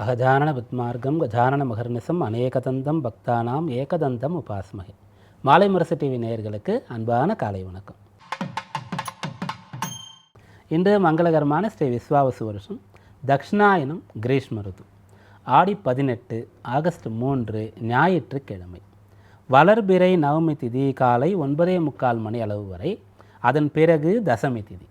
அகதாரண பத்மார்க்கம் கஜானன மகர்நிசம் அநேகதந்தம் பக்தானாம் ஏகதந்தம் உபாஸ்மகை மாலை முரசு டிவி நேயர்களுக்கு அன்பான காலை வணக்கம். இன்று மங்களகரமான ஸ்ரீ விஸ்வாவசு வருஷம் தக்ஷணாயனம் கிரீஷ்ம ருது. ஆடி பதினெட்டு ஆகஸ்ட் மூன்று ஞாயிற்றுக்கிழமை. வளர்பிறை நவமி திதி காலை ஒன்பதே முக்கால் மணி அளவு வரை அதன் பிறகு தசமி திதி.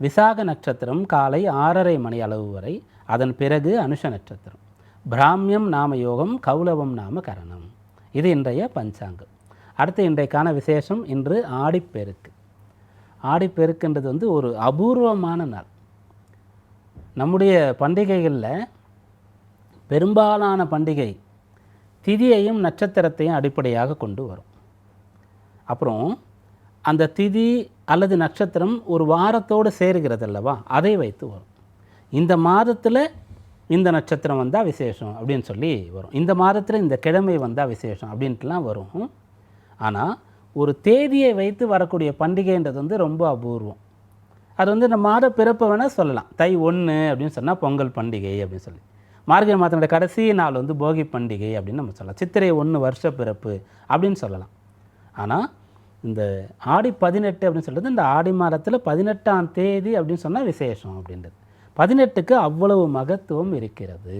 விசாக நட்சத்திரம் காலை ஆறரை மணி அளவு வரை அதன் பிறகு அனுஷ நட்சத்திரம். பிராமியம் நாம யோகம் கௌலவம் நாம கரணம். இது இன்றைய பஞ்சாங்கம் அடுத்து இன்றைக்கான விசேஷம் இன்று ஆடிப்பெருக்கு. ஆடிப்பெருக்குன்றது வந்து ஒரு அபூர்வமான நாள். நம்முடைய பண்டிகைகளில் பெரும்பாலான பண்டிகை திதியையும் நட்சத்திரத்தையும் அடிப்படையாக கொண்டு வரும். அப்புறம் அந்த திதி அல்லது நட்சத்திரம் ஒரு வாரத்தோடு சேருகிறது அல்லவா அதை வைத்து வரும். இந்த மாதத்தில் இந்த நட்சத்திரம் வந்தால் விசேஷம் அப்படின்னு சொல்லி வரும். இந்த மாதத்தில் இந்த கிழமை வந்தால் விசேஷம் அப்படின்ட்டுலாம் வரும். ஆனால் ஒரு தேதியை வைத்து வரக்கூடிய பண்டிகைன்றது வந்து ரொம்ப அபூர்வம். அது வந்து இந்த மாத பிறப்பை வேணால் சொல்லலாம். தை ஒன்று அப்படின்னு சொன்னால் பொங்கல் பண்டிகை அப்படின்னு சொல்லி. மார்கழி மாதத்தோட கடைசி நாள் வந்து போகி பண்டிகை அப்படின்னு நம்ம சொல்லலாம். சித்திரை ஒன்று வருஷ பிறப்பு அப்படின்னு சொல்லலாம். ஆனால் இந்த ஆடி பதினெட்டு அப்படின்னு சொல்கிறது இந்த ஆடி மாதத்தில் பதினெட்டாம் தேதி அப்படின்னு சொன்னால் விசேஷம் அப்படின்றது. பதினெட்டுக்கு அவ்வளவு மகத்துவம் இருக்கிறது.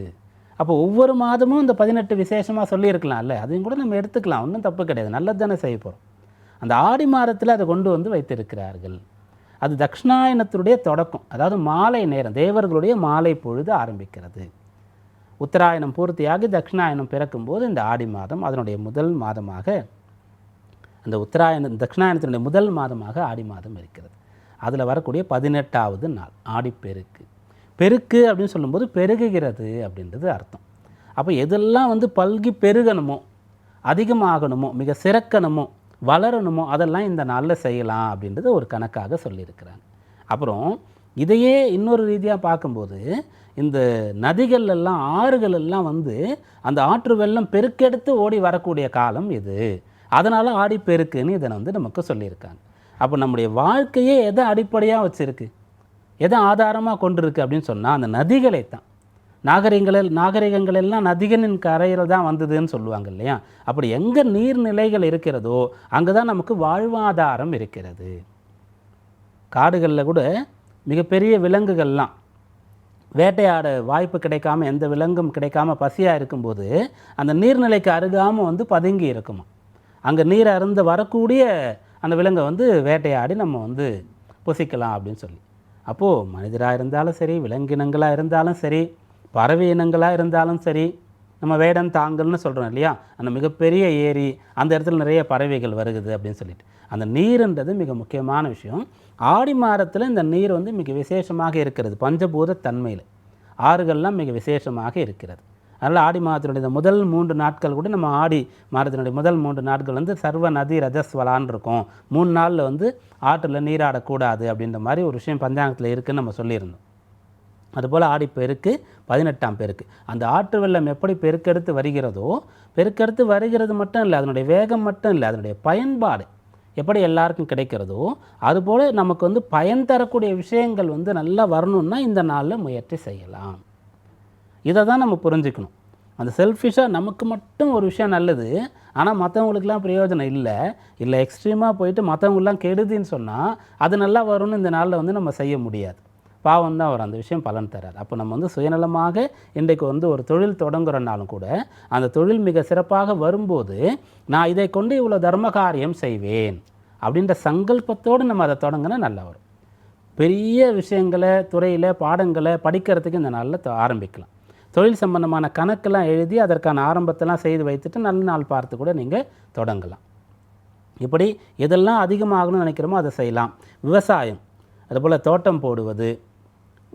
அப்போ ஒவ்வொரு மாதமும் இந்த பதினெட்டு விசேஷமாக சொல்லியிருக்கலாம்ல அதையும் கூட நம்ம எடுத்துக்கலாம் ஒன்றும் தப்பு கிடையாது நல்லது தானே செய்ய போகிறோம் அந்த ஆடி மாதத்தில் அதை கொண்டு வந்து வைத்திருக்கிறார்கள். அது தக்ஷணாயனத்தினுடைய தொடக்கம் அதாவது மாலை நேரம் தேவர்களுடைய மாலை பொழுது ஆரம்பிக்கிறது. உத்தராயணம் பூர்த்தியாகி தட்சிணாயனம் பிறக்கும்போது இந்த ஆடி மாதம் அதனுடைய முதல் மாதமாக அந்த உத்தராயணம் தட்சிணாயனத்தினுடைய முதல் மாதமாக ஆடி மாதம் இருக்கிறது. அதில் வரக்கூடிய பதினெட்டாவது நாள் ஆடிப்பெருக்கு. பெருக்கு அப்படின்னு சொல்லும்போது பெருகுகிறது அப்படின்றது அர்த்தம். அப்போ எதெல்லாம் வந்து பல்கி பெருகணுமோ அதிகமாகணுமோ மிக சிறக்கணுமோ வளரணுமோ அதெல்லாம் இந்த நாளில் செய்யலாம் அப்படின்றது ஒரு கணக்காக சொல்லியிருக்கிறாங்க. அப்புறம் இதையே இன்னொரு ரீதியாக பார்க்கும்போது இந்த நதிகள் எல்லாம் ஆறுகள் எல்லாம் வந்து அந்த ஆற்று வெள்ளம் பெருக்கெடுத்து ஓடி வரக்கூடிய காலம் இது. அதனால் ஆடி பெருக்குன்னு இதை வந்து நமக்கு சொல்லியிருக்காங்க. அப்போ நம்முடைய வாழ்க்கையே எதை அடிப்படையாக வச்சுருக்கு? எதை ஆதாரமாக கொண்டிருக்கு அப்படின்னு சொன்னால் அந்த நதிகளை தான் நாகரிகங்கள் நாகரிகங்கள் எல்லாம் நதிகளின் கரையில் தான் வந்ததுன்னு சொல்லுவாங்க இல்லையா? அப்படி எங்கே நீர்நிலைகள் இருக்கிறதோ அங்கே தான் நமக்கு வாழ்வாதாரம் இருக்கிறது. காடுகளில் கூட மிகப்பெரிய விலங்குகள்லாம் வேட்டையாட வாய்ப்பு கிடைக்காம எந்த விலங்கும் கிடைக்காம பசியாக இருக்கும்போது அந்த நீர்நிலைக்கு அருகாமல் வந்து பதுங்கி இருக்குமா? அங்கே நீர் அருந்து வரக்கூடிய அந்த விலங்கை வந்து வேட்டையாடி நம்ம வந்து புசிக்கலாம் அப்படின்னு சொல்லி. அப்போது மனிதராக இருந்தாலும் சரி விலங்கினங்களாக இருந்தாலும் சரி பறவை இனங்களாக இருந்தாலும் சரி நம்ம வேடன் தாங்கல்னு சொல்கிறோம் இல்லையா? அந்த மிகப்பெரிய ஏரி அந்த இடத்துல நிறைய பறவைகள் வருகுது அப்படின்னு சொல்லிட்டு. அந்த நீருன்றது மிக முக்கியமான விஷயம். ஆடி மாதத்தில் இந்த நீர் வந்து மிக விசேஷமாக இருக்கிறது பஞ்சபூத தன்மையில். ஆறுகள்லாம் மிக விசேஷமாக இருக்கிறது. அதனால் ஆடி மாதத்தினுடைய முதல் மூன்று நாட்கள் கூட நம்ம ஆடி மாதத்தினுடைய முதல் மூன்று நாட்கள் வந்து சர்வ நதி ரஜஸ்வலான் இருக்கும். மூணு நாளில் வந்து ஆற்றில் நீராடக்கூடாது அப்படின்ற மாதிரி ஒரு விஷயம் பஞ்சாங்கத்தில் இருக்குதுன்னு நம்ம சொல்லியிருந்தோம். அதுபோல் ஆடி பெருக்கு பதினெட்டாம் பெருக்கு. அந்த ஆற்று வெள்ளம் எப்படி பெருக்கெடுத்து வருகிறதோ பெருக்கெடுத்து வருகிறது மட்டும் இல்லை அதனுடைய வேகம் மட்டும் இல்லை அதனுடைய பயன்பாடு எப்படி எல்லாருக்கும் கிடைக்கிறதோ அதுபோல் நமக்கு வந்து பயன் தரக்கூடிய விஷயங்கள் வந்து நல்லா வரணும்னா இந்த நாளில் முயற்சி செய்யலாம். இதை தான் நம்ம புரிஞ்சுக்கணும். அந்த செல்ஃபிஷாக நமக்கு மட்டும் ஒரு விஷயம் நல்லது ஆனால் மற்றவங்களுக்குலாம் பிரயோஜனம் இல்லை. இல்லை எக்ஸ்ட்ரீமாக போயிட்டு மற்றவங்களாம் கெடுதின்னு சொன்னால் அது நல்லா வரும்னு இந்த நாளில் வந்து நம்ம செய்ய முடியாது. பாவம் தான் அவர் அந்த விஷயம் பலன் தராது. அப்போ நம்ம வந்து சுயநலமாக இன்றைக்கு வந்து ஒரு தொழில் தொடங்குறனாலும் கூட அந்த தொழில் மிக சிறப்பாக வரும்போது நான் இதை கொண்டு இவ்வளோ தர்ம காரியம் செய்வேன் அப்படின்ற சங்கல்பத்தோடு நம்ம அதை தொடங்கினா நல்லா வரும். பெரிய விஷயங்களை துறையில் பாடங்களை படிக்கிறதுக்கு இந்த நாளில் ஆரம்பிக்கலாம். தொழில் சம்பந்தமான கணக்கெல்லாம் எழுதி அதற்கான ஆரம்பத்தெல்லாம் செய்து வைத்துட்டு நல்ல நாள் பார்த்து கூட நீங்கள் தொடங்கலாம். இப்படி எதெல்லாம் அதிகமாகணும்னு நினைக்கிறோமோ அதை செய்யலாம். விவசாயம் அதுபோல் தோட்டம் போடுவது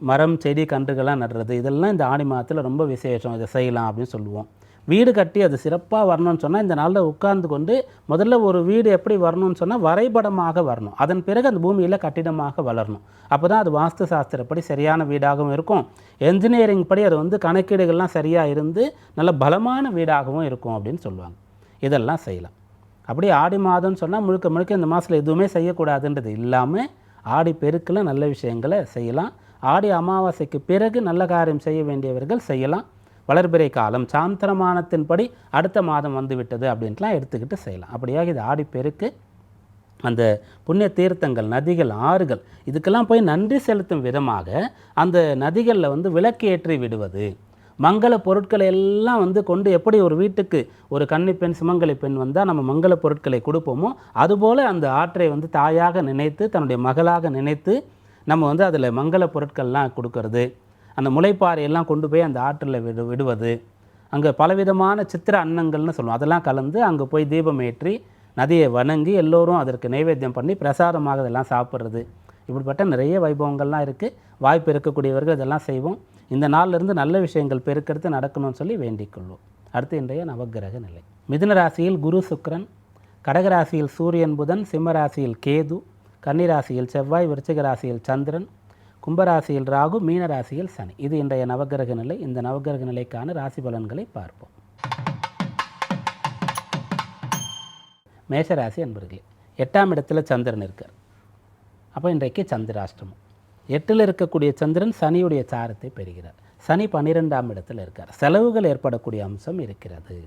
மரம் செடி கன்றுகள்லாம் நடுறது இதெல்லாம் இந்த ஆடி மாதத்தில் ரொம்ப விசேஷம். இதை செய்யலாம் அப்படின்னு சொல்லுவோம். வீடு கட்டி அது சிறப்பாக வரணும்னு சொன்னால் இந்த நாளில் உட்கார்ந்து கொண்டு முதல்ல ஒரு வீடு எப்படி வரணும்னு சொன்னால் வரைபடமாக வரணும். அதன் பிறகு அந்த பூமியில் கட்டிடமாக வளரணும். அப்போ தான் அது வாஸ்து சாஸ்திரப்படி சரியான வீடாகவும் இருக்கும். என்ஜினியரிங் படி அது வந்து கணக்கீடுகள்லாம் சரியாக இருந்து நல்ல பலமான வீடாகவும் இருக்கும் அப்படின்னு சொல்லுவாங்க. இதெல்லாம் செய்யலாம். அப்படி ஆடி மாதம்னு சொன்னால் முழுக்க முழுக்க இந்த மாதத்தில் எதுவுமே செய்யக்கூடாதுன்றது இல்லாமல் ஆடி பெருக்கில் நல்ல விஷயங்களை செய்யலாம். ஆடி அமாவாசைக்கு பிறகு நல்ல காரியம் செய்ய வேண்டியவர்கள் செய்யலாம். வளர்பிறை காலம் சாந்திரமானத்தின்படி அடுத்த மாதம் வந்துவிட்டது அப்படின்ட்டுலாம் எடுத்துக்கிட்டு செய்யலாம். அப்படியாக இது ஆடிப்பெருக்கு அந்த புண்ணிய தீர்த்தங்கள் நதிகள் ஆறுகள் இதுக்கெல்லாம் போய் நன்றி செலுத்தும் விதமாக அந்த நதிகளில் வந்து விளக்கு ஏற்றி விடுவது மங்கள பொருட்களை எல்லாம் வந்து கொண்டு எப்படி ஒரு வீட்டுக்கு ஒரு கன்னி பெண் சுமங்கலி பெண் வந்தால் நம்ம மங்கள பொருட்களை கொடுப்போமோ அதுபோல் அந்த ஆற்றை வந்து தாயாக நினைத்து தன்னுடைய மகளாக நினைத்து நம்ம வந்து அதில் மங்கள பொருட்கள்லாம் கொடுக்கறது. அந்த முளைப்பாறையெல்லாம் கொண்டு போய் அந்த ஆற்றில் விடு விடுவது. அங்கே பலவிதமான சித்திர அன்னங்கள்னு சொல்லுவோம். அதெல்லாம் கலந்து அங்கே போய் தீபம் ஏற்றி நதியை வணங்கி எல்லோரும் அதற்கு நைவேத்தியம் பண்ணி பிரசாதமாக இதெல்லாம் சாப்பிட்றது. இப்படிப்பட்ட நிறைய வைபவங்கள்லாம் இருக்குது வாய்ப்பு இருக்கக்கூடியவர்கள் இதெல்லாம் செய்வோம். இந்த நாளிலிருந்து நல்ல விஷயங்கள் பெருக்கெடுத்து நடக்கணும்னு சொல்லி வேண்டிக் கொள்வோம். அடுத்து இன்றைய நவக்கிரக நிலை. மிதுன ராசியில் குரு சுக்கரன் கடகராசியில் சூரியன் புதன் சிம்ம ராசியில் கேது கன்னிராசியில் செவ்வாய் விருச்சிக ராசியில் சந்திரன் கும்பராசியில் ராகு மீன ராசியில் சனி. இது இன்றைய நவக்கிரக நிலை. இந்த நவக்கிரக நிலைக்கான ராசி பலன்களை பார்ப்போம். மேஷராசி என்பர்களே எட்டாம் இடத்துல சந்திரன் இருக்கார். அப்போ இன்றைக்கு சந்திராஷ்டமம். எட்டில் இருக்கக்கூடிய சந்திரன் சனியுடைய சாரத்தை பெறுகிறார். சனி பன்னிரெண்டாம் இடத்துல இருக்கார். செலவுகள் ஏற்படக்கூடிய அம்சம் இருக்கிறது.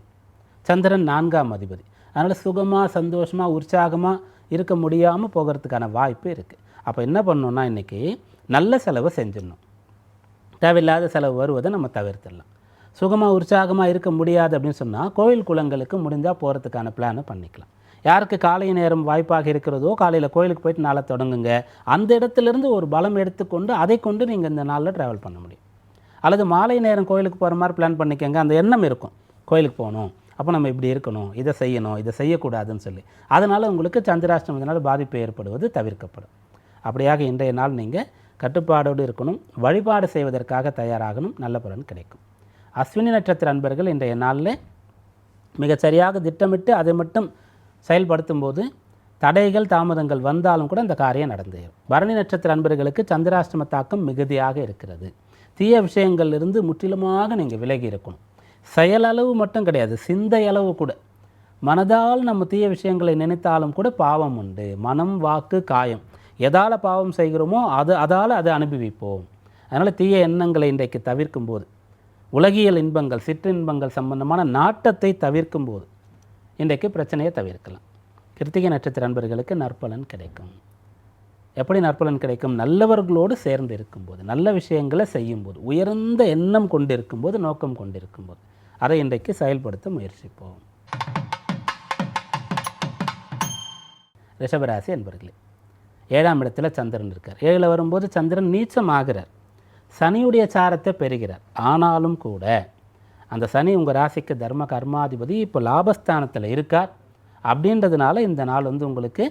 சந்திரன் நான்காம் அதிபதி. அதனால் சுகமாக சந்தோஷமாக உற்சாகமாக இருக்க முடியாமல் போகிறதுக்கான வாய்ப்பு இருக்குது அப்போ என்ன பண்ணோன்னா இன்றைக்கி நல்ல செலவை செஞ்சிடணும். தேவையில்லாத செலவு வருவதை நம்ம தவிர்த்திடலாம். சுகமாக உற்சாகமாக இருக்க முடியாது அப்படின்னு சொன்னால் கோயில் குளங்களுக்கு முடிஞ்சால் போகிறதுக்கான பிளானை பண்ணிக்கலாம். யாருக்கு காலை நேரம் வாய்ப்பாக இருக்கிறதோ காலையில் கோயிலுக்கு போயிட்டு நாளை தொடங்குங்க. அந்த இடத்துலேருந்து ஒரு பலம் எடுத்துக்கொண்டு அதை கொண்டு நீங்கள் இந்த நாளில் ட்ராவல் பண்ண முடியும். அல்லது மாலை நேரம் கோயிலுக்கு போகிற மாதிரி பிளான் பண்ணிக்கோங்க. அந்த எண்ணம் இருக்கும். கோயிலுக்கு போகணும். அப்போ நம்ம இப்படி இருக்கணும். இதை செய்யணும். இதை செய்யக்கூடாதுன்னு சொல்லி. அதனால் உங்களுக்கு சந்திராஷ்டமத்தினால் பாதிப்பு ஏற்படுவது தவிர்க்கப்படும். அப்படியாக இன்றைய நாள் நீங்கள் கட்டுப்பாடோடு இருக்கணும் வழிபாடு செய்வதற்காக தயாராகணும் நல்ல பலன் கிடைக்கும். அஸ்வினி நட்சத்திர அன்பர்கள் இன்றைய நாளில் மிகச்சரியாக திட்டமிட்டு அதை மட்டும் செயல்படுத்தும் போது தடைகள் தாமதங்கள் வந்தாலும் கூட இந்த காரியம் நடந்தேறும் பரணி நட்சத்திர அன்பர்களுக்கு சந்திராஷ்டம தாக்கம் மிகுதியாக இருக்கிறது. தீய விஷயங்கள்லிருந்து முற்றிலுமாக நீங்கள் விலகி இருக்கணும். செயலளவு மட்டும் கிடையாது சிந்தை அளவு கூட. மனதால் நம்ம தீய விஷயங்களை நினைத்தாலும் கூட பாவம் உண்டு. மனம் வாக்கு காயம் எதால் பாவம் செய்கிறோமோ அது அதால் அதை அனுபவிப்போம். அதனால் தீய எண்ணங்களை இன்றைக்கு தவிர்க்கும் போது உலகியல் இன்பங்கள் சிற்றின்பங்கள் சம்பந்தமான நாட்டத்தை தவிர்க்கும் போது இன்றைக்கு பிரச்சனையை தவிர்க்கலாம். கிருத்திகை நட்சத்திர அன்பர்களுக்கு நற்பலன் கிடைக்கும். எப்படி நற்பலன் கிடைக்கும்? நல்லவர்களோடு சேர்ந்து இருக்கும்போது நல்ல விஷயங்களை செய்யும்போது உயர்ந்த எண்ணம் கொண்டிருக்கும்போது நோக்கம் கொண்டிருக்கும்போது அதை இன்றைக்கு செயல்படுத்த முயற்சிப்போம். ரிஷபராசி என்பர்களே ஏழாம் இடத்துல சந்திரன் இருக்கார். ஏழில் வரும்போது சந்திரன் நீச்சம் ஆகிறார் சனியுடைய சாரத்தை பெறுகிறார். ஆனாலும் கூட அந்த சனி உங்கள் ராசிக்கு தர்ம கர்மாதிபதி இப்போ லாபஸ்தானத்தில் இருக்கார். அப்படின்றதுனால இந்த நாள் வந்து உங்களுக்கு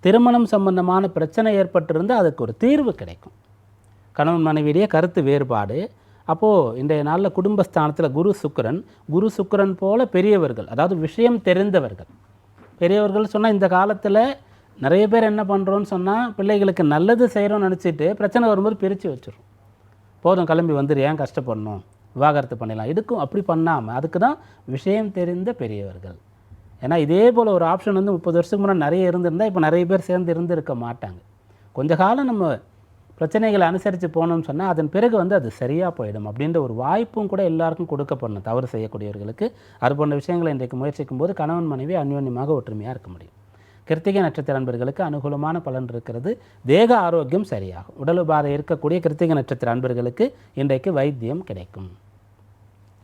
திருமணம் சம்பந்தமான பிரச்சனை ஏற்பட்டிருந்து அதுக்கு ஒரு தீர்வு கிடைக்கும். கணவன் மனைவியிடையே கருத்து வேறுபாடு. அப்போது இன்றைய நாளில் குடும்பஸ்தானத்தில் குரு சுக்கரன். குரு சுக்கிரன் போல பெரியவர்கள் அதாவது விஷயம் தெரிந்தவர்கள். பெரியவர்கள் சொன்னால் இந்த காலத்தில் நிறைய பேர் என்ன பண்ணுறோன்னு சொன்னால் பிள்ளைகளுக்கு நல்லது செய்கிறோம்னு நினச்சிட்டு பிரச்சனை வரும்போது பிரித்து வச்சிடும் போதும் கிளம்பி வந்துடு ஏன் கஷ்டப்படணும்? விவாகரத்து பண்ணிடலாம். இதுக்கும் அப்படி பண்ணாமல் அதுக்கு தான் விஷயம் தெரிந்த பெரியவர்கள். ஏன்னா இதே போல் ஒரு ஆப்ஷன் வந்து முப்பது வருஷத்துக்கு முன்னாடி நிறைய இருந்திருந்தால் இப்போ நிறைய பேர் சேர்ந்து இருந்திருக்க மாட்டாங்க. கொஞ்ச காலம் நம்ம பிரச்சனைகளை அனுசரித்து போனோம்னு சொன்னால் அதன் பிறகு வந்து அது சரியாக போயிடும் அப்படின்ற ஒரு வாய்ப்பும் கூட எல்லாருக்கும் கொடுக்கப்படணும். தவறு செய்யக்கூடியவர்களுக்கு. அது போன்ற விஷயங்களை இன்றைக்கு முயற்சிக்கும் போது கணவன் மனைவி அந்யோன்யமாக ஒற்றுமையாக இருக்க முடியும். கிருத்திகை நட்சத்திர அன்பர்களுக்கு அனுகூலமான பலன் இருக்கிறது. தேக ஆரோக்கியம் சரியாகும். உடல் உபாதை இருக்கக்கூடிய கிருத்திகை நட்சத்திர அன்பர்களுக்கு இன்றைக்கு வைத்தியம் கிடைக்கும்.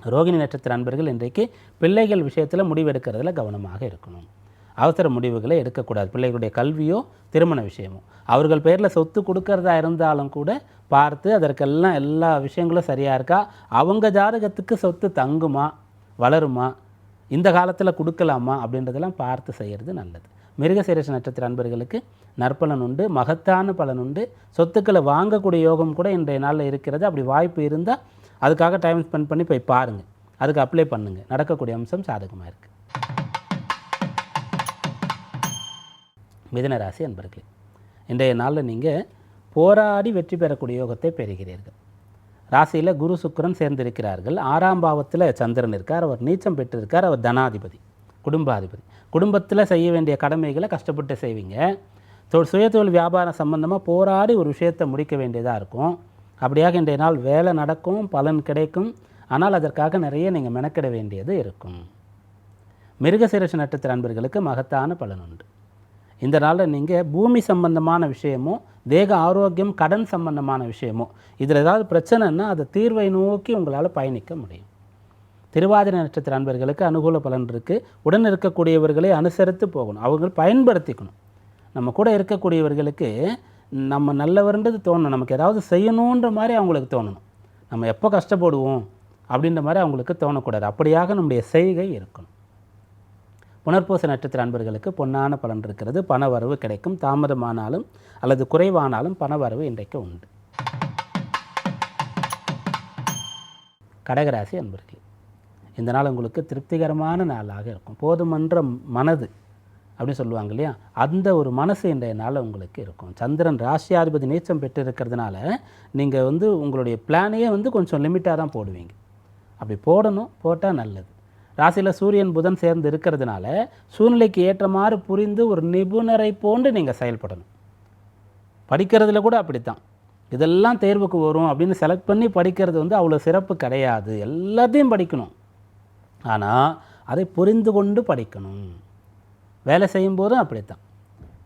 ரோகிணி நட்சத்திர அன்பர்கள் இன்றைக்கு பிள்ளைகள் விஷயத்தில் முடிவெடுக்கிறதுல கவனமாக இருக்கணும். அவசர முடிவுகளை எடுக்கக்கூடாது. பிள்ளைகளுடைய கல்வியோ திருமண விஷயமோ. அவர்கள் பேரில் சொத்து கொடுக்கறதா இருந்தாலும் கூட பார்த்து அதற்கெல்லாம் எல்லா விஷயங்களும் சரியாக இருக்கா? அவங்க ஜாதகத்துக்கு சொத்து தங்குமா? வளருமா? இந்த காலத்தில் கொடுக்கலாமா? அப்படின்றதெல்லாம் பார்த்து செய்கிறது நல்லது. மிருகசீரஷ நட்சத்திர அன்பர்களுக்கு நற்பலன் உண்டு மகத்தான பலன் உண்டு. சொத்துக்களை வாங்கக்கூடிய யோகம் கூட இன்றைய நாளில் இருக்கிறது. அப்படி வாய்ப்பு இருந்தால் அதுக்காக டைம் ஸ்பெண்ட் பண்ணி போய் பாருங்கள் அதுக்கு அப்ளை பண்ணுங்கள் நடக்கக்கூடிய அம்சம் சாதகமாக இருக்குது மிதன ராசி அன்பர்களே இன்றைய நாளில் நீங்கள் போராடி வெற்றி பெறக்கூடிய யோகத்தை பெறுகிறீர்கள். ராசியில் குரு சுக்கிரன் சேர்ந்திருக்கிறார்கள். ஆறாம் பாவத்தில் சந்திரன் இருக்கார். அவர் நீச்சம் பெற்றிருக்கார். அவர் தனாதிபதி. குடும்பாதிபதி. குடும்பத்தில் செய்ய வேண்டிய கடமைகளை கஷ்டப்பட்டு செய்வீங்க. தொ சுயதொழில் வியாபாரம் சம்மந்தமாக போராடி ஒரு விஷயத்தை முடிக்க வேண்டியதாக இருக்கும். அப்படியாக இன்றைய நாள் வேலை நடக்கும் பலன் கிடைக்கும். ஆனால் அதற்காக நிறைய நீங்கள் மெனக்கிட வேண்டியது இருக்கும். மிருகசீரஷ நட்சத்திர அன்பர்களுக்கு மகத்தான பலன் உண்டு. இந்த நாளில் நீங்கள் பூமி சம்பந்தமான விஷயமோ தேக ஆரோக்கியம் கடன் சம்பந்தமான விஷயமோ இதில் ஏதாவது பிரச்சனைன்னா அதை தீர்வை நோக்கி உங்களால் பயணிக்க முடியும். திருவாதிரை நட்சத்திர அன்பர்களுக்கு அனுகூல பலன் இருக்குது உடன் இருக்கக்கூடியவர்களை அனுசரித்து போகணும். அவங்க பயன்படுத்திக்கணும். நம்ம கூட இருக்கக்கூடியவர்களுக்கு நம்ம நல்லவர்ன்றது தோணணும். நமக்கு ஏதாவது செய்யணுன்ற மாதிரி அவங்களுக்கு தோணணும். நம்ம எப்போ கஷ்டப்படுவோம் அப்படின்ற மாதிரி அவங்களுக்கு தோணக்கூடாது. அப்படியாக நம்முடைய செய்கை இருக்கணும். புனர்பூச நட்சத்திர அன்பர்களுக்கு பொன்னான பலன் இருக்கிறது. பண வரவு கிடைக்கும். தாமதமானாலும் அல்லது குறைவானாலும் பண வரவு இன்றைக்கு உண்டு. கடகராசி அன்பர்களே. இந்த நாள் உங்களுக்கு திருப்திகரமான நாளாக இருக்கும். போதுமன்ற மனது அப்படின்னு சொல்லுவாங்க இல்லையா? அந்த ஒரு மனசு இன்றைய நாள் உங்களுக்கு இருக்கும். சந்திரன் ராசியாதிபதி நீச்சம் பெற்று இருக்கிறதுனால நீங்கள் வந்து உங்களுடைய பிளானையே வந்து கொஞ்சம் லிமிட்டாக தான் போடுவீங்க. அப்படி போடணும் போட்டால் நல்லது. ராசியில் சூரியன் புதன் சேர்ந்து இருக்கிறதுனால சூழ்நிலைக்கு ஏற்ற மாதிரி புரிந்து ஒரு நிபுணரை போன்று நீங்கள் செயல்படணும். படிக்கிறதுல கூட அப்படித்தான். இதெல்லாம் தேர்வுக்கு வரும் அப்படின்னு செலக்ட் பண்ணி படிக்கிறது வந்து அவ்வளோ சிறப்பு கிடையாது. எல்லாத்தையும் படிக்கணும். ஆனால் அதை புரிந்து கொண்டு படிக்கணும். வேலை செய்யும்போதும் அப்படித்தான்.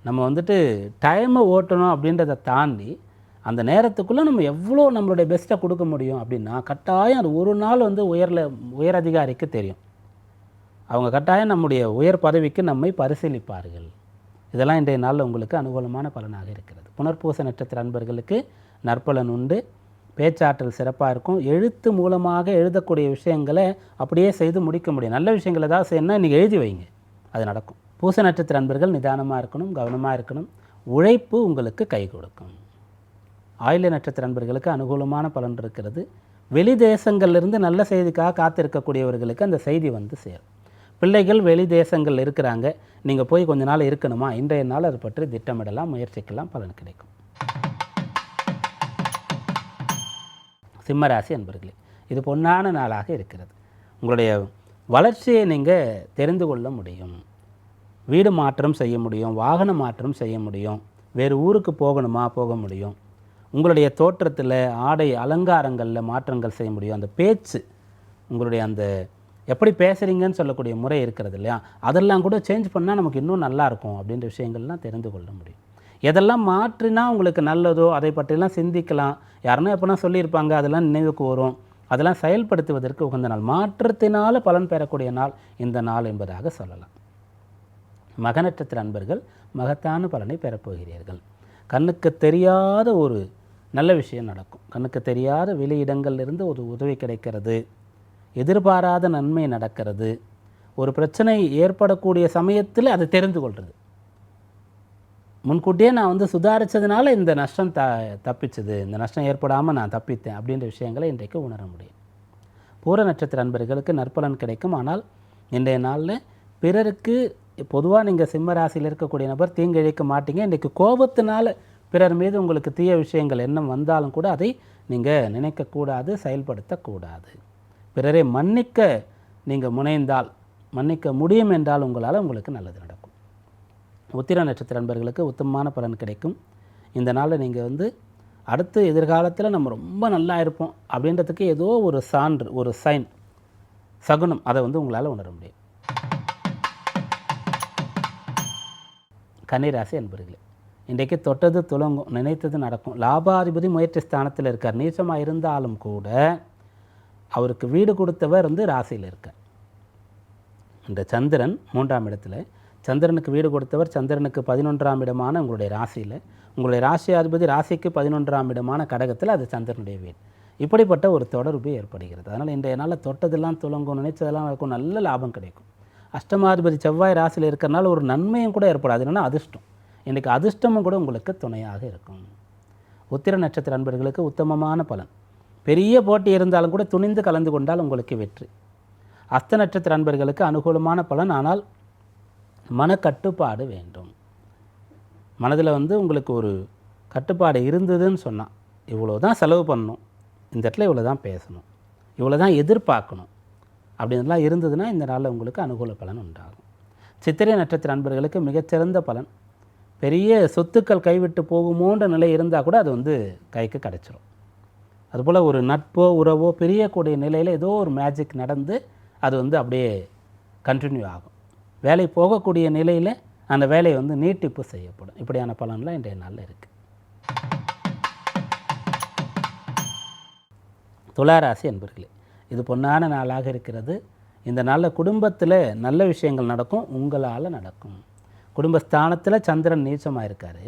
நம்ம வந்துட்டு டைமை ஓட்டணும் அப்படின்றத தாண்டி அந்த நேரத்துக்குள்ளே நம்ம எவ்வளோ நம்மளுடைய பெஸ்ட்டை கொடுக்க முடியும் அப்படின்னா கட்டாயம் அது ஒரு நாள் வந்து உயரில் உயர் அதிகாரிக்கு தெரியும். அவங்க கட்டாயம் நம்முடைய உயர் பதவிக்கு நம்மை பரிசீலிப்பார்கள். இதெல்லாம் இன்றைய நாளில் உங்களுக்கு அனுகூலமான பலனாக இருக்கிறது. புனர்பூச நட்சத்திர அன்பர்களுக்கு நற்பலன் உண்டு. பேச்சாற்றல் சிறப்பாக இருக்கும். எழுத்து மூலமாக எழுதக்கூடிய விஷயங்களை அப்படியே செய்து முடிக்க முடியும். நல்ல விஷயங்களை தான் செய்யணும்னா நீங்கள் எழுதி வைங்க. அது நடக்கும். பூச நட்சத்திர அன்பர்கள் நிதானமாக இருக்கணும் கவனமாக இருக்கணும். உழைப்பு உங்களுக்கு கை கொடுக்கும். ஆயில நட்சத்திர அன்பர்களுக்கு அனுகூலமான பலன் இருக்கிறது. வெளி தேசங்கள்லேருந்து நல்ல செய்திக்காக காத்திருக்கக்கூடியவர்களுக்கு அந்த செய்தி வந்து சேரும். பிள்ளைகள் வெளி தேசங்கள் இருக்கிறாங்க. நீங்கள் போய் கொஞ்ச நாள் இருக்கணுமா? இன்றைய நாள் அது பற்றி திட்டமிடலாம் முயற்சிக்கலாம் பலன் கிடைக்கும். சிம்மராசி அன்பர்களே இது பொன்னான நாளாக இருக்கிறது. உங்களுடைய வளர்ச்சியை நீங்கள் தெரிந்து கொள்ள முடியும். வீடு மாற்றம் செய்ய முடியும் வாகன மாற்றம் செய்ய முடியும் வேறு ஊருக்கு போகணுமா போக முடியும். உங்களுடைய தோற்றத்தில் ஆடை அலங்காரங்களில் மாற்றங்கள் செய்ய முடியும். அந்த பேச்சு உங்களுடைய அந்த எப்படி பேசுகிறீங்கன்னு சொல்லக்கூடிய முறை இருக்கிறது இல்லையா? அதெல்லாம் கூட சேஞ்ச் பண்ணால் நமக்கு இன்னும் நல்லாயிருக்கும் அப்படின்ற விஷயங்கள்லாம் தெரிந்து கொள்ள முடியும். எதெல்லாம் மாற்றினா உங்களுக்கு நல்லதோ அதை பற்றிலாம் சிந்திக்கலாம். யாருன்னா எப்போனா சொல்லியிருப்பாங்க அதெல்லாம் நினைவுக்கு வரும். அதெல்லாம் செயல்படுத்துவதற்கு உகந்த நாள். மாற்றத்தினால் பலன் பெறக்கூடிய நாள் இந்த நாள் என்பதாக சொல்லலாம். மக அன்பர்கள் மகத்தான பலனை பெறப்போகிறீர்கள். கண்ணுக்கு தெரியாத ஒரு நல்ல விஷயம் நடக்கும். கண்ணுக்கு தெரியாத வெளியிடங்கள்லேருந்து ஒரு உதவி கிடைக்கிறது. எதிர்பாராத நன்மை நடக்கிறது. ஒரு பிரச்சனை ஏற்படக்கூடிய சமயத்தில் அதை தெரிந்து கொள்வது முன்கூட்டியே நான் வந்து சுதாரித்ததுனால இந்த நஷ்டம் த தப்பிச்சது. இந்த நஷ்டம் ஏற்படாமல் நான் தப்பித்தேன் அப்படின்ற விஷயங்களை இன்றைக்கு உணர முடியும். பூர நட்சத்திர அன்பர்களுக்கு நற்பலன் கிடைக்கும். ஆனால் இன்றைய நாளில் பிறருக்கு பொதுவாக நீங்கள் சிம்ம ராசியில் இருக்கக்கூடிய நபர் தீங்கிழைக்க மாட்டீங்க. இன்றைக்கு கோபத்தினால பிறர் மீது உங்களுக்கு தீய விஷயங்கள் எண்ணம் வந்தாலும் கூட அதை நீங்கள் நினைக்கக்கூடாது செயல்படுத்தக்கூடாது. பிறரை மன்னிக்க நீங்கள் முனைந்தால் மன்னிக்க முடியும் என்றால் உங்களால் உங்களுக்கு நல்லது உத்திர நட்சத்திர நண்பர்களுக்கு உத்தமமான பலன் கிடைக்கும். இந்த நாளில் நீங்கள் வந்து அடுத்து எதிர்காலத்தில் நம்ம ரொம்ப நல்லா இருப்போம் அப்படின்றதுக்கு ஏதோ ஒரு சான்று ஒரு சைன் சகுனம் அதை வந்து உங்களால் உணர முடியும். கன்னிராசி அன்பர்களே இன்றைக்கு தொட்டது துலங்கும் நினைத்தது நடக்கும். லாபாதிபதி முயற்சி ஸ்தானத்தில் இருக்கார். நீச்சமாக இருந்தாலும் கூட அவருக்கு வீடு கொடுத்தவர் வந்து ராசியில் இருக்கார். இந்த சந்திரன் மூன்றாம் இடத்துல சந்திரனுக்கு வீடு கொடுத்தவர் சந்திரனுக்கு பதினொன்றாம் இடமான உங்களுடைய ராசியில். உங்களுடைய ராசியாதிபதி ராசிக்கு பதினொன்றாம் இடமான கடகத்தில் அது சந்திரனுடைய வீடு. இப்படிப்பட்ட ஒரு தொடர்பு ஏற்படுகிறது. அதனால் இன்றைய நாளில் தொட்டதெல்லாம் துலங்கும் நினைச்சதெல்லாம் இருக்கும் நல்ல லாபம் கிடைக்கும். அஷ்டமாதிபதி செவ்வாய் ராசியில் இருக்கிறனால ஒரு நன்மையும் கூட ஏற்படாது என்னென்னா அதிர்ஷ்டம். இன்றைக்கு அதிர்ஷ்டமும் கூட உங்களுக்கு துணையாக இருக்கும். உத்திர நட்சத்திர அன்பர்களுக்கு உத்தமமான பலன். பெரிய போட்டி இருந்தாலும் கூட துணிந்து கலந்து கொண்டால் உங்களுக்கு வெற்றி. அஸ்த நட்சத்திர அன்பர்களுக்கு அனுகூலமான பலன். ஆனால் மனக்கட்டுப்பாடு வேண்டும். மனதில் வந்து உங்களுக்கு ஒரு கட்டுப்பாடு இருந்ததுன்னு சொன்னால் இவ்வளோ தான் செலவு பண்ணணும். இந்த இடத்துல இவ்வளோ தான் பேசணும். இவ்வளோ தான் எதிர்பார்க்கணும். அப்படின்லாம் இருந்ததுன்னா இந்த நாளில் உங்களுக்கு அனுகூல பலன் உண்டாகும். சித்திரை நட்சத்திர அன்பர்களுக்கு மிகச்சிறந்த பலன். பெரிய சொத்துக்கள் கைவிட்டு போகுமோன்ற நிலை இருந்தால் கூட அது வந்து கைக்கு கிடச்சிரும். அதுபோல் ஒரு நட்போ உறவோ பிரியக்கூடிய நிலையில் ஏதோ ஒரு மேஜிக் நடந்து அது வந்து அப்படியே கண்டினியூ ஆகும். வேலை போகக்கூடிய நிலையில் அந்த வேலையை வந்து நீட்டிப்பு செய்யப்படும். இப்படியான பலன்லாம் இன்றைய நாளில் இருக்குது துளாராசி என்பர்களே இது பொன்னான நாளாக இருக்கிறது. இந்த நாளில் குடும்பத்தில் நல்ல விஷயங்கள் நடக்கும் உங்களால் நடக்கும். குடும்பஸ்தானத்தில் சந்திரன் நீச்சமாக இருக்கார்.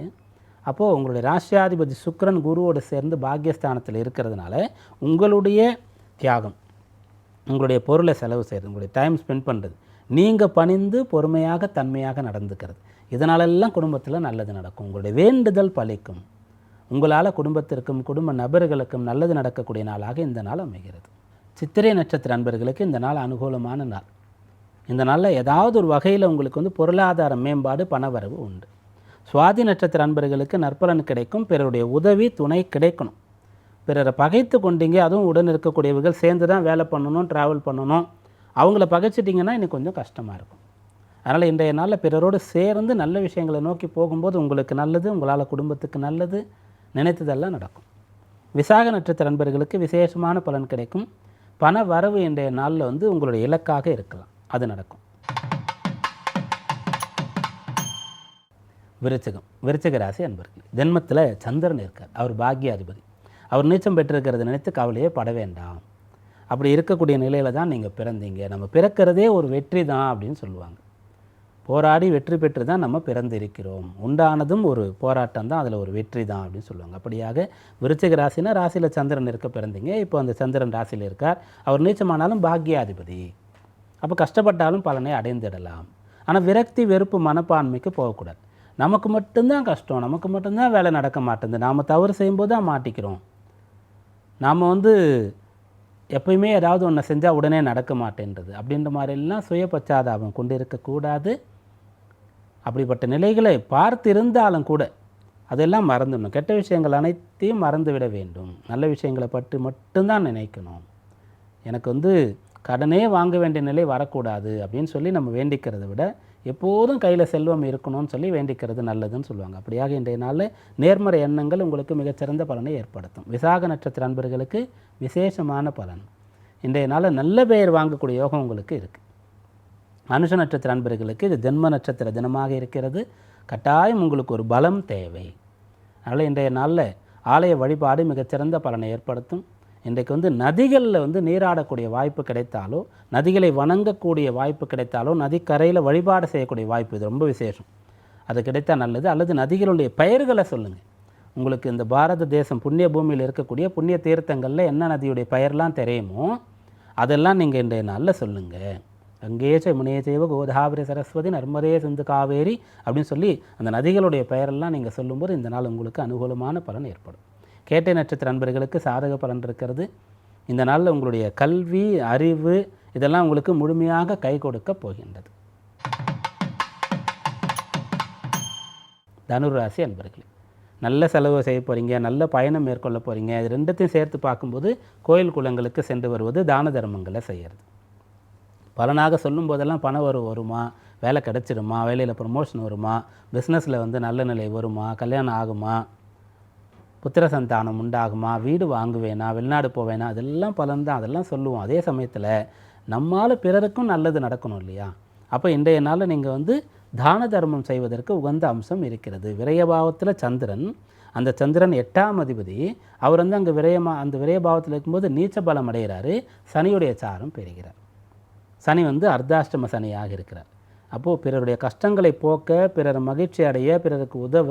அப்போது உங்களுடைய ராஷ்டிராதிபதி சுக்ரன் குருவோடு சேர்ந்து பாக்கியஸ்தானத்தில் இருக்கிறதுனால உங்களுடைய தியாகம் உங்களுடைய பொருளை செலவு செய்கிறது உங்களுடைய டைம் ஸ்பெண்ட் பண்ணுறது நீங்கள் பணிந்து பொறுமையாக தன்மையாக நடந்துக்கிறது. இதனாலெல்லாம் குடும்பத்தில் நல்லது நடக்கும். உங்களுடைய வேண்டுதல் பழிக்கும். உங்களால் குடும்பத்திற்கும் குடும்ப நபர்களுக்கும் நல்லது நடக்கக்கூடிய நாளாக இந்த நாள் அமைகிறது. சித்திரை நட்சத்திர நண்பர்களுக்கு இந்த நாள் அனுகூலமான நாள். இந்த நாளில் ஏதாவது ஒரு வகையில் உங்களுக்கு வந்து பொருளாதார மேம்பாடு பணவரவு உண்டு. சுவாதி நட்சத்திர அன்பர்களுக்கு நற்பலன் கிடைக்கும். பிறருடைய உதவி துணை கிடைக்கணும். பிறரை பகைத்து கொண்டீங்க அதுவும் உடன் இருக்கக்கூடியவர்கள் சேர்ந்து தான் வேலை பண்ணணும் ட்ராவல் பண்ணணும். அவங்கள பகைச்சிட்டிங்கன்னா எனக்கு கொஞ்சம் கஷ்டமாக இருக்கும். அதனால் இன்றைய நாளில் பிறரோடு சேர்ந்து நல்ல விஷயங்களை நோக்கி போகும்போது உங்களுக்கு நல்லது உங்களால் குடும்பத்துக்கு நல்லது நினைத்ததெல்லாம் நடக்கும். விசாக நட்சத்திர நண்பர்களுக்கு விசேஷமான பலன் கிடைக்கும். பண வரவு இன்றைய நாளில் வந்து உங்களுடைய இலக்காக இருக்கலாம். அது நடக்கும். விருச்சகம். விருச்சக ராசி அன்பர்கள். ஜென்மத்தில் சந்திரன் இருக்கார். அவர் பாக்யாதிபதி அவர் நீச்சம் பெற்றிருக்கிறத நினைத்து கவலையே பட வேண்டாம். அப்படி இருக்கக்கூடிய நிலையில் தான் நீங்கள் பிறந்தீங்க. நம்ம பிறக்கிறதே ஒரு வெற்றி தான் அப்படின்னு சொல்லுவாங்க. போராடி வெற்றி பெற்று தான் நம்ம பிறந்திருக்கிறோம். உண்டானதும் ஒரு போராட்டம் தான் அதில் ஒரு வெற்றி தான் அப்படின்னு சொல்லுவாங்க. அப்படியாக விருச்சிக ராசினா ராசியில் சந்திரன் இருக்க பிறந்தீங்க. இப்போ அந்த சந்திரன் ராசியில் இருக்கார். அவர் நீச்சமானாலும் பாக்கியாதிபதி அப்போ கஷ்டப்பட்டாலும் பலனை அடைந்திடலாம். ஆனால் விரக்தி வெறுப்பு மனப்பான்மைக்கு போகக்கூடாது. நமக்கு மட்டும்தான் கஷ்டம். நமக்கு மட்டும்தான் வேலை நடக்க மாட்டேங்குது. நாம் தவறு செய்யும்போது தான் மாட்டிக்கிறோம். நாம் வந்து எப்பயுமே ஏதாவது ஒன்று செஞ்சால் உடனே நடக்க மாட்டேன்றது. அப்படின்ற மாதிரிலாம் சுய பச்சாதாபம் கொண்டு இருக்கக்கூடாது அப்படிப்பட்ட நிலைகளை பார்த்திருந்தாலும் கூட அதெல்லாம் மறந்துடணும். கெட்ட விஷயங்கள் அனைத்தையும் மறந்துவிட வேண்டும். நல்ல விஷயங்களை பற்றி மட்டும்தான் நினைக்கணும். எனக்கு வந்து கடனே வாங்க வேண்டிய நிலை வரக்கூடாது அப்படின்னு சொல்லி நம்ம வேண்டிக்கிறத விட எப்போதும் கையில் செல்வம் இருக்கணும்னு சொல்லி வேண்டிக்கிறது நல்லதுன்னு சொல்லுவாங்க. அப்படியாக இன்றைய நாளில் நேர்மறை எண்ணங்கள் உங்களுக்கு மிகச்சிறந்த பலனை ஏற்படுத்தும். விசாக நட்சத்திர அன்பர்களுக்கு விசேஷமான பலன். இன்றைய நாளில் நல்ல பெயர் வாங்கக்கூடிய யோகம் உங்களுக்கு இருக்குது அனுஷ நட்சத்திர அன்பர்களுக்கு இது ஜென்ம நட்சத்திர தினமாக இருக்கிறது. கட்டாயம் உங்களுக்கு ஒரு பலம் தேவை. அதனால் இன்றைய நாளில் ஆலய வழிபாடு மிகச்சிறந்த பலனை ஏற்படுத்தும். இன்றைக்கு வந்து நதிகளில் வந்து நீராடக்கூடிய வாய்ப்பு கிடைத்தாலோ நதிகளை வணங்கக்கூடிய வாய்ப்பு கிடைத்தாலோ நதிக்கரையில் வழிபாடு செய்யக்கூடிய வாய்ப்பு இது ரொம்ப விசேஷம். அது கிடைத்தால் நல்லது. அல்லது நதிகளுடைய பெயர்களை சொல்லுங்கள் உங்களுக்கு இந்த பாரத தேசம் புண்ணிய பூமியில் இருக்கக்கூடிய புண்ணிய தீர்த்தங்களில் என்ன நதியுடைய பெயர்லாம் தெரியுமோ அதெல்லாம் நீங்கள் இன்றைய நாளில் சொல்லுங்கள் கங்கேச்ச முனேச்சைவ கோதாவரி சரஸ்வதி நர்மதே சிந்து காவேரி அப்படின்னு சொல்லி அந்த நதிகளுடைய பெயரெல்லாம் நீங்கள் சொல்லும்போது இந்த நாள் உங்களுக்கு அனுகூலமான பலன் ஏற்படும். கேட்டை நட்சத்திர அன்பர்களுக்கு சாதக பலன் இருக்கிறது. இந்த நாளில் உங்களுடைய கல்வி அறிவு இதெல்லாம் உங்களுக்கு முழுமையாக கை கொடுக்க போகின்றது. தனுராசி அன்பர்களே நல்ல செலவு செய்ய போகிறீங்க நல்ல பயணம் மேற்கொள்ள போகிறீங்க இது ரெண்டத்தையும் சேர்த்து பார்க்கும்போது கோயில் குளங்களுக்கு சென்று வருவது தான தர்மங்களை செய்கிறது. பலனாக சொல்லும் போதெல்லாம் பணம் வரும்? வருமா வேலை கிடச்சிருமா வேலையில் ப்ரமோஷன் வருமா? பிஸ்னஸில் வந்து நல்ல நிலை வருமா? கல்யாணம் ஆகுமா? புத்திர சந்தானம் உண்டாகுமா? வீடு வாங்குவேனா? வெளிநாடு போவேனா? அதெல்லாம் பலன் தான் அதெல்லாம் சொல்லுவோம். அதே சமயத்தில் நம்மால் பிறருக்கும் நல்லது நடக்கணும் இல்லையா? அப்போ இன்றைய நாளில் நீங்கள் வந்து தான தர்மம் செய்வதற்கு உகந்த அம்சம் இருக்கிறது. விரயபாவத்தில் சந்திரன் அந்த சந்திரன் எட்டாம் அதிபதி அவர் வந்து அங்கே விரயமா அந்த விரயபாவத்தில் இருக்கும்போது நீச்ச பலம் அடைகிறாரு. சனியுடைய சாரம் பெறுகிறார். சனி வந்து அர்த்தாஷ்டம சனியாக இருக்கிறார். அப்போது பிறருடைய கஷ்டங்களை போக்க பிறர் மகிழ்ச்சி அடைய பிறருக்கு உதவ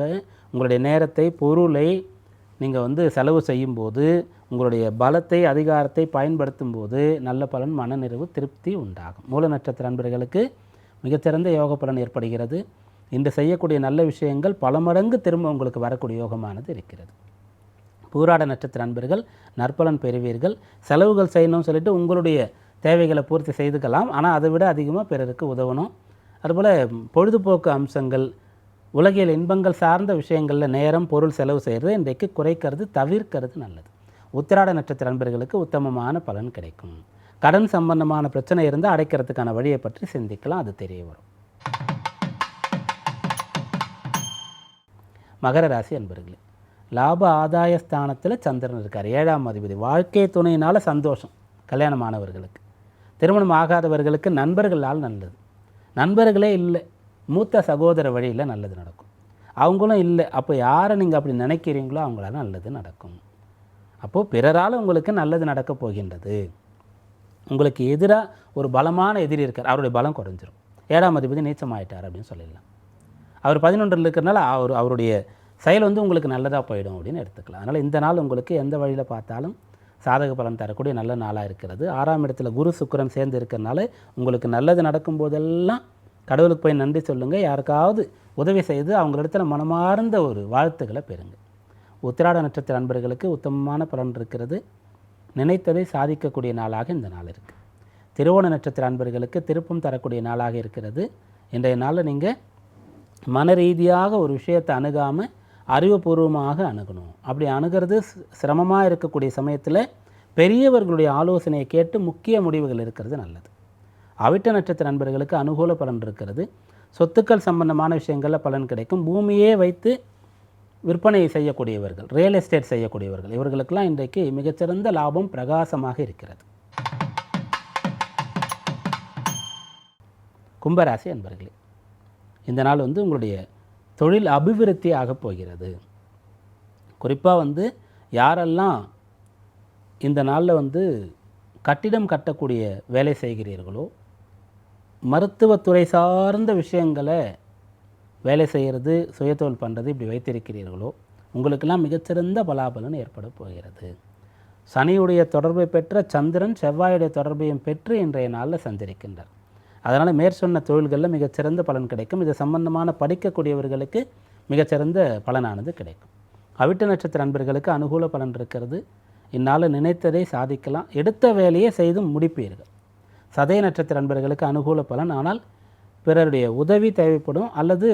உங்களுடைய நேரத்தை பொருளை நீங்கள் வந்து செலவு செய்யும்போது உங்களுடைய பலத்தை அதிகாரத்தை பயன்படுத்தும் போது நல்ல பலன் மனநிறைவு திருப்தி உண்டாகும். மூல நட்சத்திர அன்பர்களுக்கு மிகச்சிறந்த யோக பலன் ஏற்படுகிறது. இன்று செய்யக்கூடிய நல்ல விஷயங்கள் பல மடங்கு திரும்ப உங்களுக்கு வரக்கூடிய யோகமானது இருக்கிறது. பூராட நட்சத்திர அன்பர்கள் நற்பலன் பெறுவீர்கள். செலவுகள் செய்யணும்னு சொல்லிட்டு உங்களுடைய தேவைகளை பூர்த்தி செய்துக்கலாம். ஆனால் அதை விட அதிகமாக பிறருக்கு உதவணும். அதுபோல் பொழுதுபோக்கு அம்சங்கள் உலகியல் இன்பங்கள் சார்ந்த விஷயங்களில் நேரம் பொருள் செலவு செய்கிறது இன்றைக்கு குறைக்கிறது தவிர்க்கிறது நல்லது. உத்திராட நட்சத்திர அன்பர்களுக்கு உத்தமமான பலன் கிடைக்கும். கடன் சம்பந்தமான பிரச்சனை இருந்தால் அடைக்கிறதுக்கான வழியை பற்றி சிந்திக்கலாம் அது தெரிய வரும். மகர ராசி அன்பர்களே லாப ஆதாய ஸ்தானத்தில் சந்திரன் இருக்கார். ஏழாம் அதிபதி. வாழ்க்கை துணையினால் சந்தோஷம் கல்யாணமானவர்களுக்கு. திருமணம் ஆகாதவர்களுக்கு நண்பர்களால் நல்லது. நண்பர்களே இல்லை. மூத்த சகோதர வழியில் நல்லது நடக்கும். அவங்களும் இல்லை. அப்போ யாரை நீங்கள் அப்படி நினைக்கிறீங்களோ அவங்களால நல்லது நடக்கும். அப்போது பிறரால் உங்களுக்கு நல்லது நடக்கப் போகின்றது. உங்களுக்கு எதிராக ஒரு பலமான எதிரி இருக்கார். அவருடைய பலம் குறைஞ்சிரும். ஏழாம் அதிபதி நீச்சமாயிட்டார் அப்படின்னு சொல்லிடலாம். அவர் பதினொன்றில் இருக்கிறனால அவர் அவருடைய செயல் வந்து உங்களுக்கு நல்லதாக போயிடும் அப்படின்னு எடுத்துக்கலாம். அதனால் இந்த நாள் உங்களுக்கு எந்த வழியில் பார்த்தாலும் சாதக பலன் தரக்கூடிய நல்ல நாளாக இருக்கிறது. ஆறாம் இடத்துல குரு சுக்கரன் சேர்ந்து இருக்கிறனால உங்களுக்கு நல்லது நடக்கும் போதெல்லாம் கடவுளுக்கு போய் நன்றி சொல்லுங்கள் யாருக்காவது உதவி செய்து அவங்களிடத்துல மனமார்ந்த ஒரு வாழ்த்துக்களை பெறுங்க. உத்திராட நட்சத்திர அன்பர்களுக்கு உத்தமமான பலன் இருக்கிறது. நினைத்ததை சாதிக்கக்கூடிய நாளாக இந்த நாள் இருக்குது திருவோண நட்சத்திர அன்பர்களுக்கு திருப்பம் தரக்கூடிய நாளாக இருக்கிறது. இன்றைய நாளில் நீங்கள் மன ரீதியாக ஒரு விஷயத்தை அணுகாமல் அறிவுபூர்வமாக அணுகணும். அப்படி அணுகிறது சிரமமாக இருக்கக்கூடிய சமயத்தில் பெரியவர்களுடைய ஆலோசனையை கேட்டு முக்கிய முடிவுகள் இருக்கிறது நல்லது. அவிட்ட நட்சத்திர நண்பர்களுக்கு அனுகூல பலன் இருக்கிறது. சொத்துக்கள் சம்பந்தமான விஷயங்களில் பலன் கிடைக்கும். பூமியே வைத்து விற்பனை செய்யக்கூடியவர்கள் ரியல் எஸ்டேட் செய்யக்கூடியவர்கள் இவர்களுக்கெல்லாம் இன்றைக்கு மிகச்சிறந்த லாபம் பிரகாசமாக இருக்கிறது. கும்பராசி அன்பர்களே இந்த நாள் வந்து உங்களுடைய தொழில் அபிவிருத்தி ஆகப் போகிறது. குறிப்பாக வந்து யாரெல்லாம் இந்த நாளில் வந்து கட்டிடம் கட்டக்கூடிய வேலை செய்கிறீர்களோ மருத்துவத்துறை சார்ந்த விஷயங்களை வேலை செய்கிறது சுயதொழில் பண்ணுறது இப்படி வைத்திருக்கிறீர்களோ உங்களுக்கெல்லாம் மிகச்சிறந்த பலாபலன் ஏற்பட போகிறது. சனியுடைய தொடர்பை பெற்ற சந்திரன் செவ்வாயுடைய தொடர்பையும் பெற்று இன்றைய நாளில் சந்திருக்கின்றார் அதனால் மேற்சொன்ன தொழில்களில் மிகச்சிறந்த பலன் கிடைக்கும். இது சம்பந்தமான படிக்கக்கூடியவர்களுக்கு மிகச்சிறந்த பலனானது கிடைக்கும். அவிட்ட நட்சத்திர அன்பர்களுக்கு அனுகூல பலன் இருக்கிறது. இந்நாளில் நினைத்ததை சாதிக்கலாம். எடுத்த வேலையை செய்து முடிப்பீர்கள். சதய நட்சத்திர அன்பர்களுக்கு அனுகூல பலன். ஆனால் பிறருடைய உதவி தேவைப்படும் அல்லது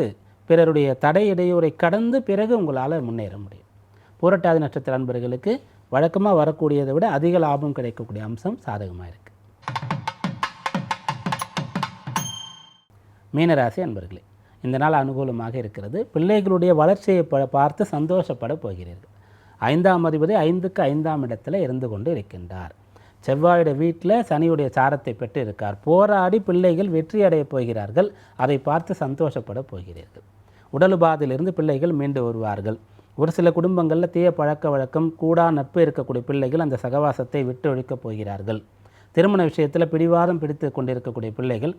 பிறருடைய தடை இடையூறை கடந்து பிறகு உங்களால் முன்னேற முடியும். புரட்டாதி நட்சத்திர அன்பர்களுக்கு வழக்கமாக வரக்கூடியதை விட அதிக லாபம் கிடைக்கக்கூடிய அம்சம் சாதகமாக இருக்குது மீனராசி அன்பர்களே இந்த நாள் அனுகூலமாக இருக்கிறது. பிள்ளைகளுடைய வளர்ச்சியை ப பார்த்து சந்தோஷப்பட போகிறீர்கள். ஐந்தாம் அதிபதி ஐந்துக்கு ஐந்தாம் இடத்துல இருந்து கொண்டு இருக்கின்றார். செவ்வாயுடைய வீட்டில் சனியுடைய சாரத்தை பெற்று இருக்கார். போராடி பிள்ளைகள் வெற்றி அடையப் போகிறார்கள். அதை பார்த்து சந்தோஷப்பட போகிறீர்கள். உடலுபாதிலிருந்து பிள்ளைகள் மீண்டு வருவார்கள். ஒரு சில குடும்பங்களில் தீய பழக்க வழக்கம் கூடா நட்பு இருக்கக்கூடிய பிள்ளைகள் அந்த சகவாசத்தை விட்டு ஒழிக்கப் போகிறார்கள். திருமண விஷயத்தில் பிடிவாதம் பிடித்து கொண்டிருக்கக்கூடிய பிள்ளைகள்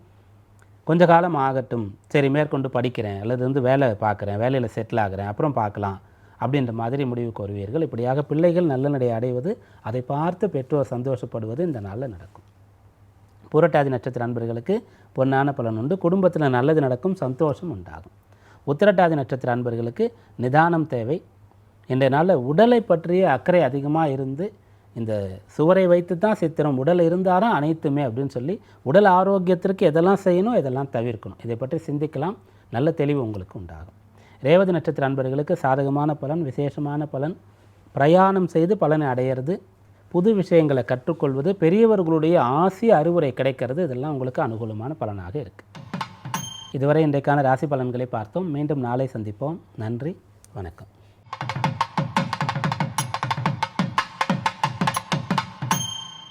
கொஞ்ச காலம் ஆகட்டும். சரி மேற்கொண்டு படிக்கிறேன் அல்லது வந்து வேலை பார்க்குறேன் வேலையில் செட்டில் ஆகிறேன் அப்புறம் பார்க்கலாம். அப்படின்ற மாதிரி முடிவுக்கு வருவீர்கள் இப்படியாக பிள்ளைகள் நல்ல நடை அடைவது அதை பார்த்து பெற்றோர் சந்தோஷப்படுவது இந்த நாளில் நடக்கும். புரட்டாதி நட்சத்திர அன்பர்களுக்கு பொன்னான பலன் உண்டு. குடும்பத்தில் நல்லது நடக்கும் சந்தோஷம் உண்டாகும். உத்திரட்டாதி நட்சத்திர அன்பர்களுக்கு நிதானம் தேவை. இன்றைய நாளில் உடலை பற்றிய அக்கறை அதிகமாக இருந்து இந்த சுவரை வைத்து தான் சித்திரம் உடல் இருந்தாலும் அனைத்துமே அப்படின்னு சொல்லி உடல் ஆரோக்கியத்திற்கு எதெல்லாம் செய்யணும் இதெல்லாம் தவிர்க்கணும் இதை பற்றி சிந்திக்கலாம். நல்ல தெளிவு உங்களுக்கு உண்டாகும். ரேவதி நட்சத்திர அன்பர்களுக்கு சாதகமான பலன் விசேஷமான பலன் பிரயாணம் செய்து பலனை அடையிறது புது விஷயங்களை கற்றுக்கொள்வது பெரியவர்களுடைய ஆசி அறிவுரை கிடைக்கிறது. இதெல்லாம் உங்களுக்கு அனுகூலமான பலனாக இருக்குது இதுவரை இன்றைக்கான ராசி பலன்களை பார்த்தோம். மீண்டும் நாளை சந்திப்போம். நன்றி வணக்கம்.